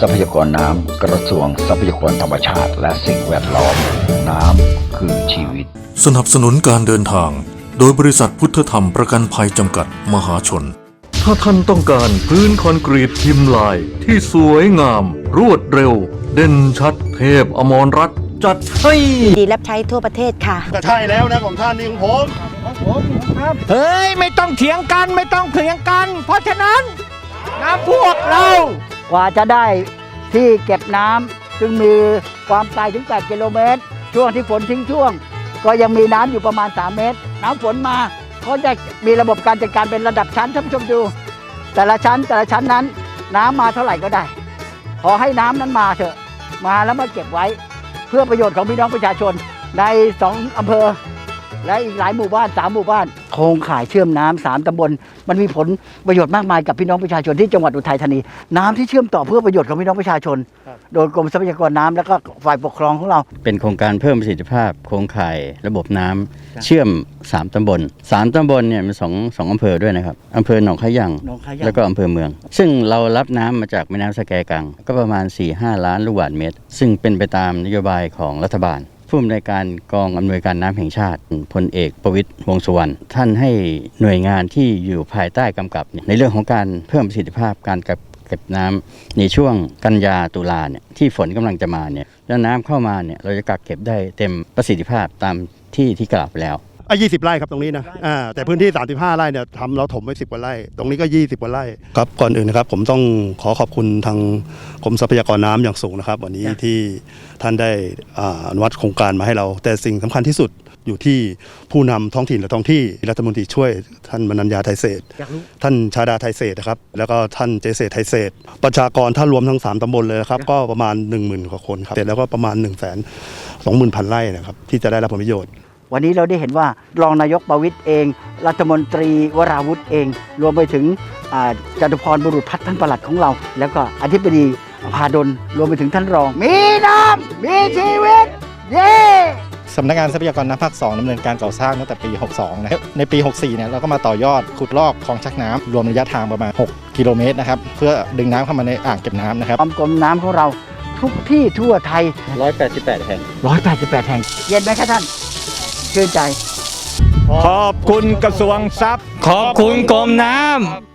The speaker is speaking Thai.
ทรัพยากรน้ำกระทรวงทรัพยากรธรรมชาติ และสิ่งแวดล้อม น้ำคือชีวิต สนับสนุนการเดินทาง โดยบริษัทพุทธธรรมประกันภัยจำกัดมหาชน ถ้าท่านต้องการพื้นคอนกรีตพิมพ์ลาย ที่สวยงาม รวดเร็ว เด่นชัด เทพอมรรัตน์จัดให้ดีรับใช้ทั่วประเทศค่ะ ก็ใช่แล้วนะของท่านนี่ของผมเฮ้ย ไม่ต้องเถียงกันไม่ต้องเถียงกัน เพราะฉะนั้นน้ำพวกเรา กว่าจะได้ที่เก็บน้ำซึ่งมีความไกลถึง 8 กิโลเมตร ช่วงที่ฝนทิ้งช่วง ก็ยังมีน้ำอยู่ประมาณ 3 เมตร น้ำฝนมาเขาจะมีระบบการจัดการเป็นระดับชั้นท่านผู้ชมดู แต่ละชั้นแต่ละชั้นนั้น น้ำมาเท่าไหร่ก็ได้ ขอให้น้ำนั้นมาเถอะ มาแล้วมาเก็บไว้ เพื่อประโยชน์ของพี่น้องประชาชนในสองอำเภอ และอีกหลายหมู่บ้านสามหมู่บ้านโครงข่ายเชื่อมน้ำสามตำบล มันมีผลประโยชน์มากมายกับพี่น้องประชาชนที่จังหวัดอุทัยธานี น้ำที่เชื่อมต่อเพื่อประโยชน์ของพี่น้องประชาชนโดยกรมทรัพยากรน้ำและก็ฝ่ายปกครองของเรา เป็นโครงการเพิ่มประสิทธิภาพโครงข่ายระบบน้ำเชื่อม 3ตำบล 3ตำบลเนี่ยมีสองสองอำเภอด้วยนะครับอำเภอหนองขะยัง หนองคายางแล้วก็อำเภอเมือง ซึ่งเรารับน้ำมาจากแม่น้ำสแกกัง ก็ประมาณ 4-5 ล้านลูกบาศก์เมตร ซึ่งเป็นไปตามนโยบายของรัฐบาล ผู้อำนวยการกองอำนวยการน้ำแห่งชาติพลเอกประวิตยวงสุวรรณท่านให้หน่วยงานที่อยู่ภายใต้กำกับ ในเรื่องของการเพิ่มประสิทธิภาพการเก็บเก็บน้ำในช่วงกันยาตุลาเนี่ยที่ฝนกำลังจะมาเนี่ยแล้วน้ำเข้ามาเนี่ยเราจะกักเก็บได้เต็มประสิทธิภาพตามที่ที่กล่าวไปแล้ว อะ20ไร่ครับตรงนี้นะอ่าแต่พื้นที่ 35 ไร่เนี่ยทำเราถมไว้10กว่าไร่ ตรงนี้ก็ 20กว่าไร่ครับก่อนอื่นนะครับ ผมต้องขอขอบคุณทางกรมทรัพยากรน้ำอย่างสูงนะครับ วันนี้ที่ท่านได้อ่าอนุวัตโครงการมาให้เรา แต่สิ่งสำคัญที่สุดอยู่ที่ผู้นำท้องถิ่นและท้องที่รัฐมนตรีช่วยท่านมนัญญาไทยเศรษฐ์ท่านชาดาไทยเศรษฐ์นะครับ แล้วก็ท่านเจเศรษฐ์ไทยเศรษฐ์ประชากรถ้ารวมทั้ง 3ตำบลเลยนะครับ ก็ประมาณ 1 0,000กว่าคนครับเสร็จแล้วก็ประมาณ 1 2 0 0 0 0พันไร่นะครับ ที่จะได้รับผลประโยชน์ วันนี้เราได้เห็นว่ารองนายกประวิตยเอง รัฐมนตรีวราวุธเอง รวมไปถึงอ่าจตุพรบุรุษพัฒน์ท่านประหลัดของเรา แล้วก็อธิบดีพาดลรวมไปถึงท่านรอง มีน้ำมีชีวิต เย้สำนักงานทรัพยากรน้ำภาค 2ดำเนินการก่อสร้างตั้งแต่ปี 62 นะครับ ในปี 64 เนี่ยเราก็มาต่อยอดขุดลอกคลองชักน้ำรวมระยะทางประมาณ 6 กิโลเมตรนะครับ เพื่อดึงน้ำเข้ามาในอ่างเก็บน้ำนะครับ ความกลมน้ำของเราทุกที่ทั่วไทย 188 แห่ง 188 แห่ง เย็นไหมคะท่าน ชื่นใจ ขอบคุณกระทรวงทรัพย์ ขอบคุณกรมน้ำ